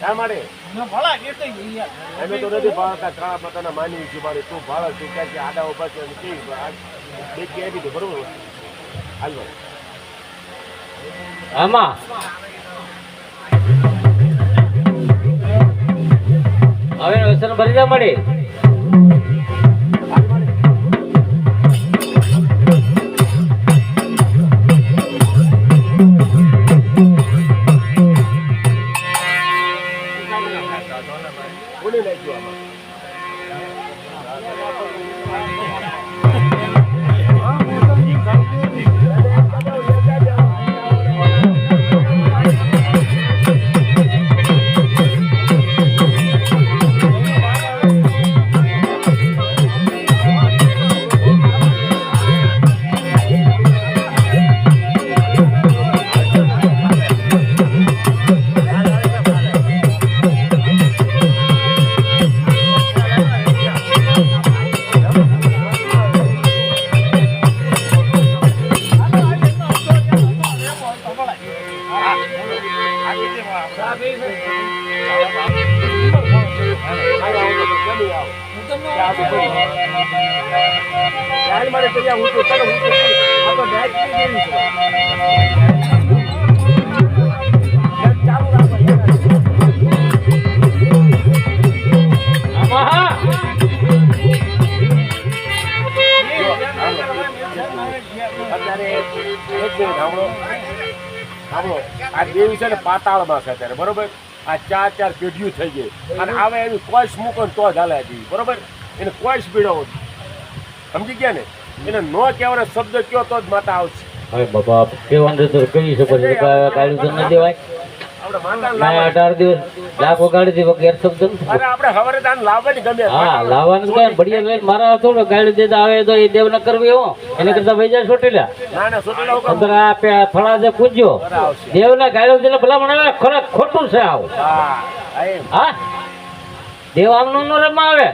શા માટે મેં ભલા કહેતો ઈ યાર. અમે તો નથી ભાળતા કાળા માતાના માનવી છે મારે. તું ભાળ તું ક્યાં છે આડા ઊભા છે બે બરોબર? હાલો આમાં. હવે વ્યસન ભરી જા મળે. કોને નાખ્યું આમાં. એક મિનિટ સાંભળો સાંભળો આ દેવી છે ને પાતાળમાં છે અત્યારે બરોબર આ ચાર ચાર પેઢીઓ થઈ ગઈ અને આવે એવી કોઈશ મૂકો ને તો જ હાલે દેવી બરોબર એને કોઈશ પીડાવો સમજી ગયા ને એને નો કહેવાનો શબ્દ કયો તો જ માતા આવશે હવે બાપા કેવાનું કહી શકો કાઢ્યું તો ન દેવાય અઢાર દિવસ લાખો કાઢી દે. ગેરશબ્દ અરે આપણે હવારે દાન લાવવાની ગમે. હા લાવવાનું કઈ બઢિયા લઈને મારા થોડો ગાડી દેતા આવે તો એ દેવ ન કરવી હો. એને કરતા વૈજા છોટી લ્યા ના ના સોટેલા હુકમ. અંદર આ ફળા જે પૂજ્યો. દેવ ના ગાડી દેને ભલા મને ખોટું છે આવું. હા દેવ આમનું નો રમવા આવે.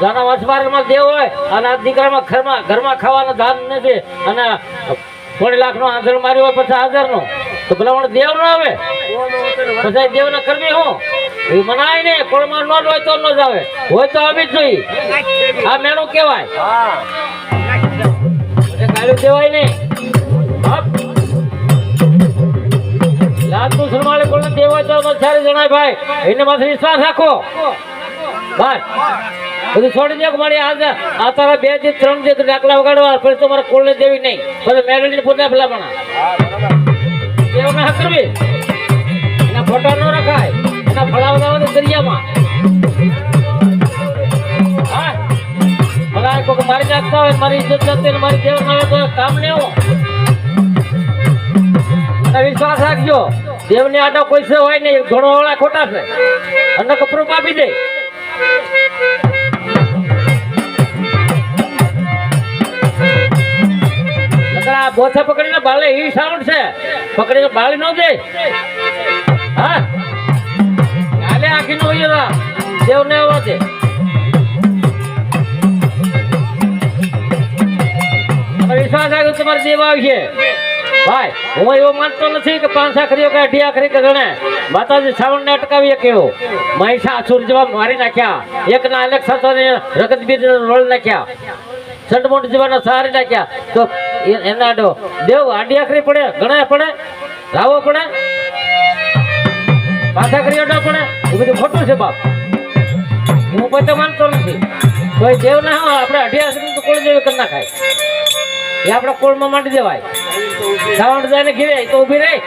જાના માં દેવ હોય અને આ દીકરામાં ઘરમાં ઘરમાં ખાવાનું ધાન નથી. અને થોડી લાખ નો આંધળ માર્યો હોય પછી હાજર નો તો ભલામણ દેવ ન આવે. પછી દેવ ને કરવી હું? એ મનાય ને, કોળમાં ન હોય તો ન જ આવે. હોય તો આવી જ જોઈએ. આ મેણું કહેવાય. ગાળું દેવાય હપ. લાતનું સરમાળે દેવા દેવાય તો સારી જણાય ભાઈ. એને માથે વિશ્વાસ રાખો. બસ બધું છોડી દે મારી આજે આ તારા બેથી ત્રણ જે દાખલા વગાડવા પછી તમારે કોળને દેવી નહીં. પછી મેળવીને પોતે પેલા પણ દેવ ના કરવી. એના ફોટા ન રખાય. એના ફળા તો દરિયામાં. મારી નાખતા હોય મારી ઇજ્જત જતી મારી દેવ ના હોય તો કામ ને હું વિશ્વાસ રાખજો. દેવની આડો કોઈ છે હોય નહીં. ઘણો વાળા ખોટા છે. અને કપડું કાપી દે. આ બોથે પકડીને બાલે ઈ સાઉન્ડ છે. પકડીને બાળી ન દે. હા. કાલે આખી નો ઈરા દેવ ને આવવા દે વિશ્વાસ આવ્યો તમારે દેવ આવશે. ભાઈ, હું એવો માનતો નથી કે પાંચ આખરીઓ કે અઢી આખરી કે ગણે. માતાજી શ્રાવણ ને અટકાવી કેવો? મહિષા અસુર જેવા મારી નાખ્યા. એક ના સાથે રગત બીજ રોલ નાખ્યા. સંતમોટ જીવાના સહારે નાખ્યા. તો એના ડો દેવ આડી આખરી પડે, ગણાય પડે લાવો પડે, પાછા કરી અડો પડે. એ બધું ખોટું છે બાપ. હું પોતે માનતો નથી. તો એ દેવ ના હોય, આપણે અઢી આખરી તો કોળ જેવી કરી નાખાય. એ આપણા કોળમાં માંડી દેવાય. સાવણ જાય ને ઘીરે તો ઊભી રહી.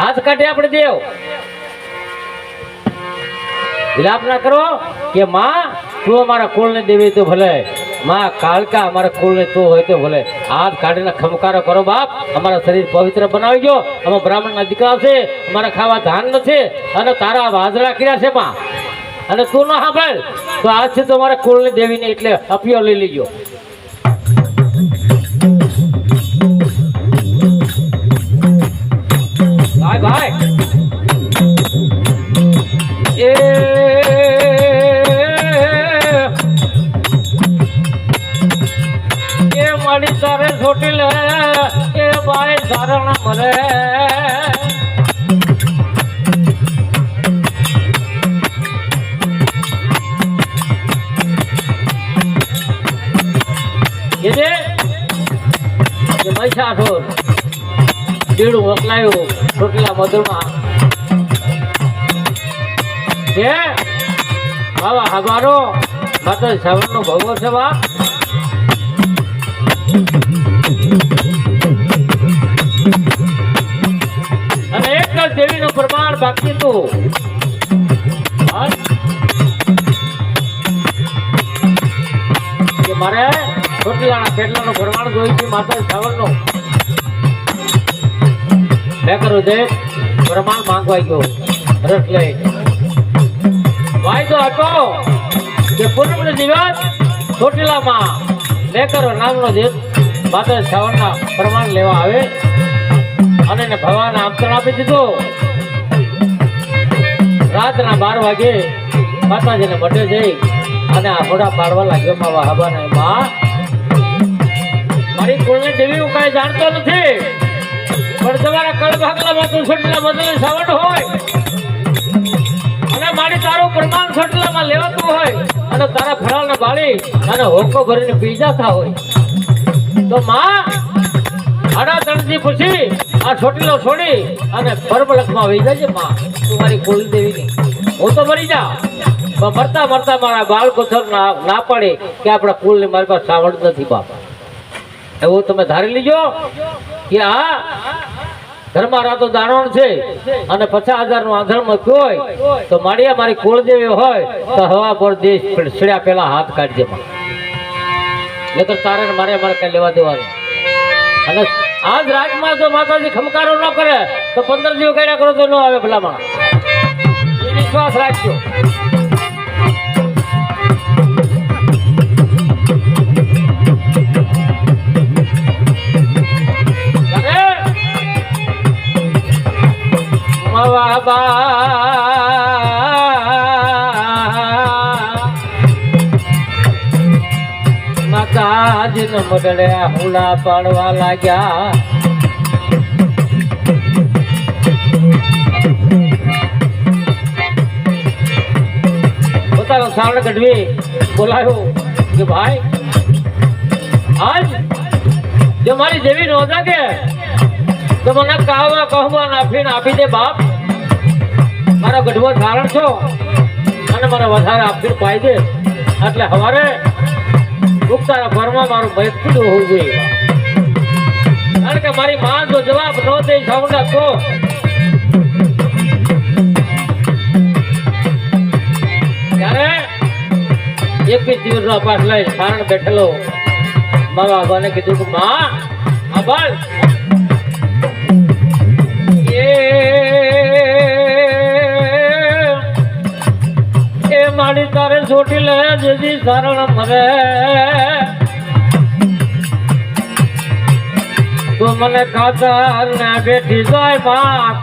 હાથ કાઢે આપણે દેવ. વિલાપ ના કરો કે માં, તું અમારા કુળને દેવી તો ભલે. માં કાળકા અમારા કુળને તું હોય તો ભલે. હાથ કાઢીને ખમકારો કરો બાપ. અમારા શરીર પવિત્ર બનાવી ગયો અમે બ્રાહ્મણના દીકરા છે. અમારા ખાવા ધાન નથી અને તારા વાજરા કર્યા છે માં. અને તું ના સાંભળ. તો આજથી તો અમારા કુળને દેવીને એટલે અપિયો લઈ લેજો. ભાઈ ભાઈ. છોટી લે એ ભાઈ એ જે એ મહીસાઠોર બેડું મોકલાયું છે બાબા હબારો માતા શ્રવણ નો ભગવો છે બા એક જ દેવીનું પ્રમાણ બાકી હતું મારે છોટલાના કેટલાનું પ્રમાણ જોઈ છે માતા શ્રવણનું મેં રસ લઈ હતો કે પૂનમનો દિવસ ચોટીલામાં લેકરો નામનો દિવસ માતા શ્રાવણના પ્રમાણ લેવા આવે અને એને ભગવાન આમંત્રણ આપી દીધું. રાતના બાર વાગે માતાજીને મઢે જઈ અને આ ઘોડા પાડવા લાગ્યો માવા હબાને માં મારી કુળની દેવી હું કાંઈ જાણતો નથી. પણ તમારા કળ ભાગલામાં તું છોટલા બદલે શ્રાવણ હોય. અને મારી તારું પ્રમાણ છોટલામાં લેવાતું હોય. અને તારા ફળાને બાળી અને હોકો ભરીને પી જતા હોય. તો માં થી પૂછી આ છોટીલો છોડી અને પરબળકમાં વહી જજે માં. તું મારી કુલદેવીની. હું તો મરી જા પણ મરતા મરતા મારા બાળ કોથર ના પાડે કે આપણા કુલની મારી પાસે સાવડ નથી બાપા. એવું તમે ધારી લીજો કે આ ઘરમાં રાતો દાણોણ છે અને પચાસ હજારનું આંધણ મૂક્યું હોય તો માળિયા મારી કુળદેવી હોય તો હવા પર દેશ છેડ્યા પેલા હાથ કાઢજે નહીતર તારે મારે મારે કઈ લેવા દેવાનું. અને આજ રાજમાં જો માતાજી ખમકારો ન કરે, તો પંદર દિવસ કર્યા કરો તો ન આવે ભલામણ. એ વિશ્વાસ રાખજો. બાબા માતાજીને મડળે હુલા પાડવા લાગ્યા. પોતાનો સાવણ કઢવી બોલાયો કે ભાઈ, આજ જો મારી જેવી નો કે તો મને કાવા કહવા નાફીને આપી દે બાપ. મારો ગઢવો ધારણ છો અને મને વધારે આપી પાઈ દે. એટલે હવારે ગુપ્તારા ભરમાં મારું મૈત્રી હોવું જોઈએ. કારણ કે મારી માં જો જવાબ ન દે સાઉન્ડા તો ત્યારે એકવીસ દિવસનો અપાસ લઈ સારણ બેઠેલો. મારા બાબાને કીધું કે, માં આભાર એ તારે છોટી લે, જેથી સારણ મરે. તો મને ખાતર ને બેઠી જાય માં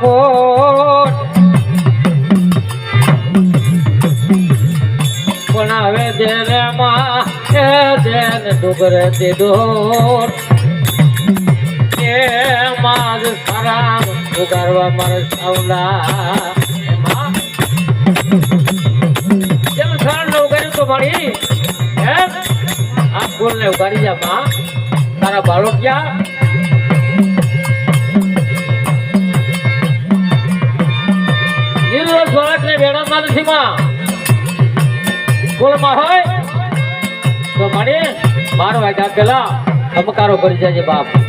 પણ હવે દેને માં ડુગરે દીધો એ માં જ સારા ઉગારવા મારે સાવલા. એમાં મારી એમ આ ફૂલ ને ઉગાડી જા માં તારા બાળો ક્યાં? નિર્દોષ બાળકને વેણાતા નથી માં. કુળમાં હોય? તો મને, બાર વાગ્યા પેલા ધમકારો કરી જાય બાપ.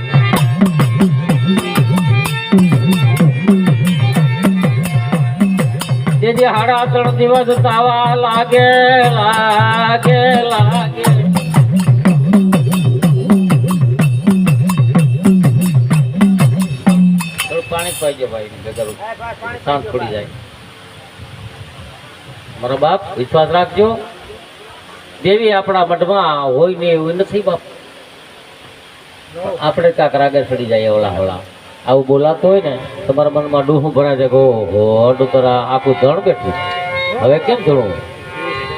હાડા ત્રણ દિવસ તાવા લાગે લાગે લાગે. પાણી જ જાય ભાઈ શાંત પડી જાય. મારો વિશ્વાસ રાખજો. દેવી આપણા મઢમાં હોય ને એવું નથી બાપ. આપણે કાંક રાગે ચડી જાય, ઓલા ઓલા આવું બોલાતું હોય ને, તમારા મનમાં ડૂહું ભરાય છે કે, ઓહો અડું તરા આખું ધણ બેઠું. હવે કેમ જોડું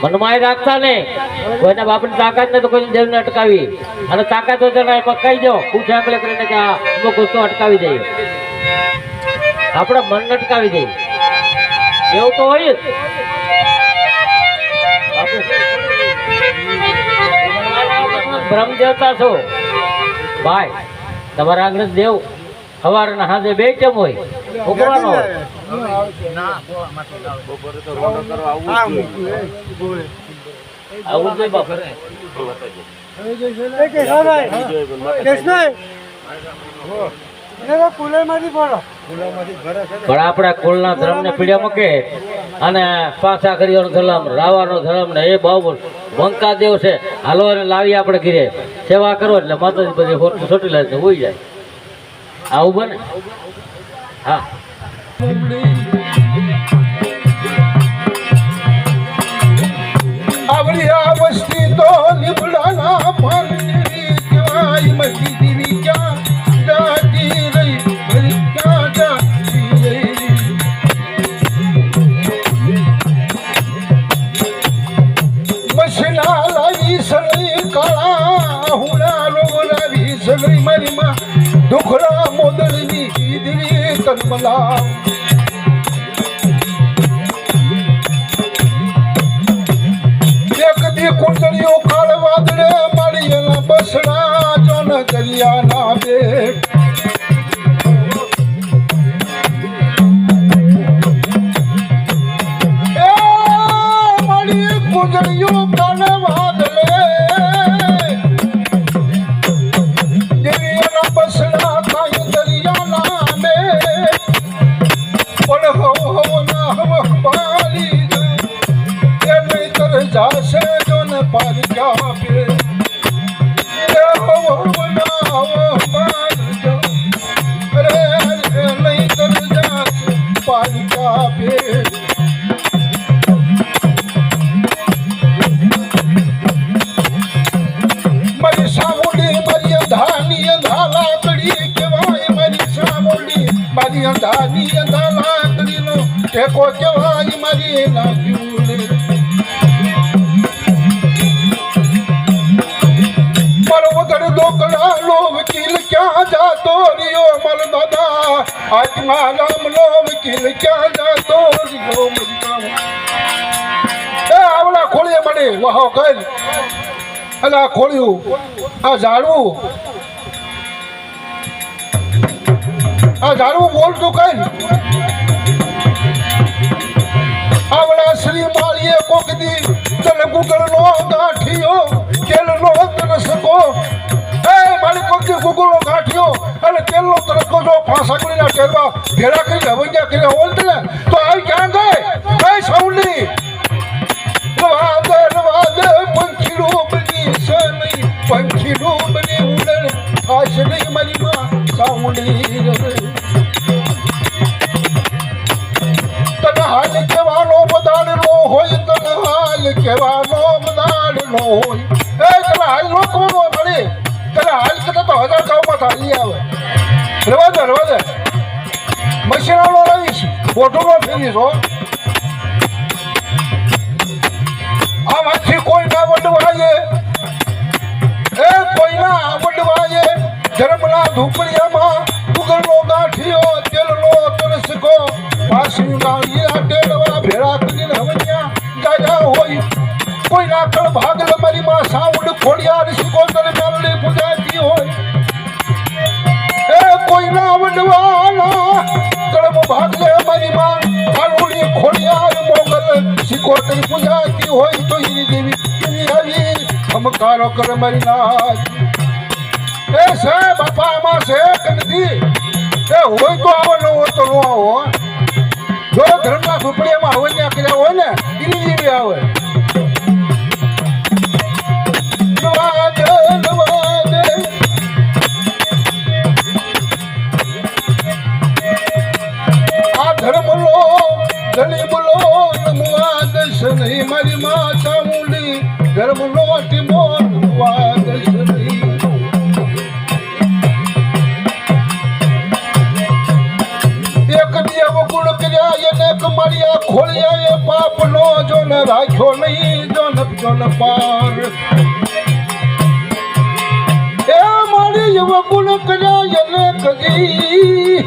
મનમાં એ રાખતા નહીં કોઈના બાપની તાકાત ને તો કોઈ દેવને અટકાવી. અને તાકાત હોય તો પકાઈ જાઓ પૂછે આકલે કરીને કે, આ અમુક વસ્તુ અટકાવી દઈએ. આપણા મન અટકાવી દઈએ. એવું તો હોય જ. બ્રહ્મ દેવતા છો. ભાઈ, તમારા આગળ દેવ. સવારના સાંજે બે કેમ હોય? હોય. આવું જોઈએ બાપુ. જોઈએ પણ આપણા કુળના ધર્મને પીડ્યા મૂકે. અને પાછા કરીઓનો ધર્મ રાવાનો ધર્મ ને એ બહુ વંકા દેવ છે. હાલો એને લાવી આપણે ઘીરે. સેવા કરો એટલે માતાજી બધી હોટલ છોટી લે હોઈ જાય. આવું બને? હા. આવડિયા વસ્તી તો લીમડાના પર કહેવાય મરી દીવી એક દી કુંડળીઓ કાળ વાદળે મારી એના બસડા જોન દરિયાના બેટ મારી અંધાની અંધા લાકડીનો ટેકો કહેવાય મારી લાગ્યું મારો વગર ક્યાં જાતો રહ્યો એ આવડા ખોળીએ મને વાહો કર અલા ખોળ્યું, આ ઝાડવું આ ઝાડવું બોલતું કઈ? આવડા શ્રી માળીએ નો ગાંઠિયો, તેલ નો તને સકો એ મારી કોક દી ગાંઠિયો અને તેલ નો તરકો જો ફાંસાકડીના ટેરવા ભેળા કરી ને આ ક્યાં ગઈ? એ સૌલી રવાદે રવાદે પંખીડો બની સની પંખીડો બની ઉડન ખાસ નહીં મારી માં. રવા દે રવા દે મશીનાનો રહીશ બોટુનો ફેરીશ આમાંથી કોઈ ના વડવાય એ કોઈના ધર્મના ધૂપડિયામાં ઉગલો ગાંઠિયો તેલનો તરસકો વાસણીના હીરા ટેડવા ભેળા કરીને હવન્યા જાજા હોય. કોઈના કળ ભાગલ મારી માં સાઉન્ડ ખોડિયાર શિકોતર મેલડી પૂજાતી હોય. એ કોઈના વડવાના કળમ ભાગલે મારી માં કાળુની ખોડિયાર મોગલ શિકોતર પૂજાતી હોય. તો ઈ દેવી આવી ખમકારો કર મરી નાથ. છે, બાપા, આમાં છે કે નથી? એ હોય તો આવો, ન હોય તો ન આવો જો ધર્મના સુપડીમાં હોય ને કર્યા હોય ને એની જેવી આવે. આ નવાદ આ ધર્મલો ગલીબલો નમવા દશ મારી માતા મુલી ધર્મલો ટીમો નમવા કર્યા મળ્યા ખોળ્યા એ પાપ નો જો ને રાખ્યો નહીં જો ને જો ને પાર. એ મારી ગુણ કર્યા એને કજી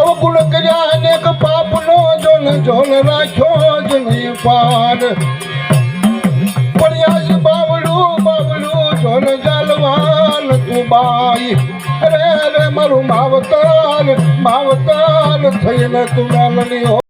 અવગુણ કર્યા અનેક પાપ નો જો ને જો ને રાખ્યો જ નહીં પાર. પડ્યા છે બાવડું બાવડું જો ને જાલવાલ તું બાઈ. અરે અરે મારું માવતર માવતર થઈને તું મેલની